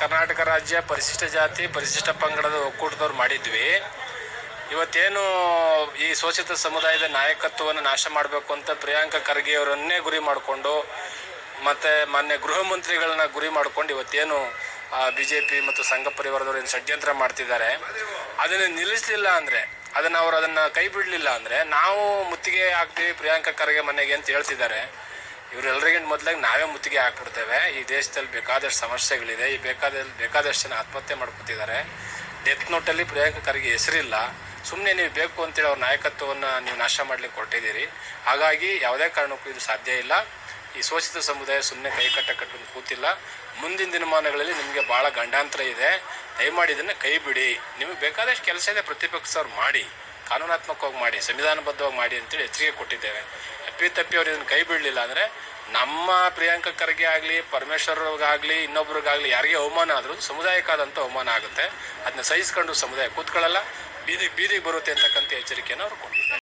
ಕರ್ನಾಟಕ ರಾಜ್ಯ ಪರಿಶಿಷ್ಟ ಜಾತಿ, ಪರಿಶಿಷ್ಟ ಪಂಗಡದ ಒಕ್ಕೂಟದವ್ರು ಮಾಡಿದ್ವಿ. ಇವತ್ತೇನು ಈ ಶೋಷಿತ ಸಮುದಾಯದ ನಾಯಕತ್ವವನ್ನು ನಾಶ ಮಾಡಬೇಕು ಅಂತ ಪ್ರಿಯಾಂಕ ಖರ್ಗೆ ಅವರನ್ನೇ ಗುರಿ ಮಾಡಿಕೊಂಡು, ಮತ್ತು ಮಾನ್ಯ ಗೃಹ ಮಂತ್ರಿಗಳನ್ನ ಗುರಿ ಮಾಡ್ಕೊಂಡು ಇವತ್ತೇನು ಬಿ ಜೆ ಪಿ ಮತ್ತು ಸಂಘ ಪರಿವಾರದವರು ಏನು ಷಡ್ಯಂತ್ರ ಮಾಡ್ತಿದ್ದಾರೆ. ಅದನ್ನು ನಿಲ್ಲಿಸಲಿಲ್ಲ ಅಂದರೆ, ಅದನ್ನು ಅವರು ಅದನ್ನು ಕೈ ಬಿಡಲಿಲ್ಲ ಅಂದರೆ, ನಾವು ಮುತ್ತಿಗೆ ಹಾಕ್ತೀವಿ ಪ್ರಿಯಾಂಕ ಖರ್ಗೆ ಮನೆಗೆ ಅಂತ ಹೇಳ್ತಿದ್ದಾರೆ. ಇವರೆಲ್ಲರಿಗಿಂತ ಮೊದಲಾಗಿ ನಾವೇ ಮುತ್ತಿಗೆ ಹಾಕ್ಬಿಡ್ತೇವೆ. ಈ ದೇಶದಲ್ಲಿ ಬೇಕಾದಷ್ಟು ಸಮಸ್ಯೆಗಳಿದೆ. ಈ ಬೇಕಾದ ಬೇಕಾದಷ್ಟು ಜನ ಆತ್ಮಹತ್ಯೆ ಮಾಡ್ಕೊತಿದ್ದಾರೆ. ಡೆತ್ ನೋಟಲ್ಲಿ ಪ್ರಿಯಾಂಕ ಹೆಸರಿಲ್ಲ. ಸುಮ್ಮನೆ ನೀವು ಬೇಕು ಅಂತೇಳಿ ಅವ್ರ ನಾಯಕತ್ವವನ್ನು ನೀವು ನಾಶ ಮಾಡಲಿಕ್ಕೆ ಕೊಟ್ಟಿದ್ದೀರಿ ಹಾಗಾಗಿ ಯಾವುದೇ ಕಾರಣಕ್ಕೂ ಇದು ಸಾಧ್ಯ ಇಲ್ಲ. ಈ ಶೋಷಿತ ಸಮುದಾಯ ಸುಮ್ಮನೆ ಕೈ ಕಟ್ಟ ಕೂತಿಲ್ಲ. ಮುಂದಿನ ದಿನಮಾನಗಳಲ್ಲಿ ನಿಮಗೆ ಭಾಳ ಗಂಡಾಂತರ ಇದೆ. ದಯಮಾಡಿ ಇದನ್ನು ಕೈ ಬಿಡಿ. ನಿಮಗೆ ಬೇಕಾದಷ್ಟು ಕೆಲಸ ಇದೆ ಪ್ರತಿಪಕ್ಷದವ್ರು ಮಾಡಿ. ಕಾನೂನಾತ್ಮಕವಾಗಿ ಮಾಡಿ, ಸಂವಿಧಾನಬದ್ಧವಾಗಿ ಮಾಡಿ ಅಂತೇಳಿ ಎಚ್ಚರಿಕೆ ಕೊಟ್ಟಿದ್ದೇವೆ. ಅಪ್ಪಿ ತಪ್ಪಿ ಅವ್ರು ಇದನ್ನು ಕೈ ಬಿಡಲಿಲ್ಲ ಅಂದರೆ ನಮ್ಮ ಪ್ರಿಯಾಂಕ ಖರ್ಗೆ ಆಗಲಿ ಪರಮೇಶ್ವರ್ಗಾಗಲಿ ಇನ್ನೊಬ್ರಿಗಾಗಲಿ ಯಾರಿಗೆ ಅವಮಾನ ಆದರೂ ಸಮುದಾಯಕ್ಕಾದಂಥ ಅವಮಾನ ಆಗುತ್ತೆ. ಅದನ್ನ ಸಹಿಸ್ಕೊಂಡು ಸಮುದಾಯ ಕೂತ್ಕೊಳ್ಳಲ್ಲ, ಬೀದಿ ಬೀದಿಗೆ ಬರುತ್ತೆ ಅಂತಕ್ಕಂಥ ಎಚ್ಚರಿಕೆಯನ್ನು ಅವ್ರು ಕೊಟ್ಟಿದ್ದಾರೆ.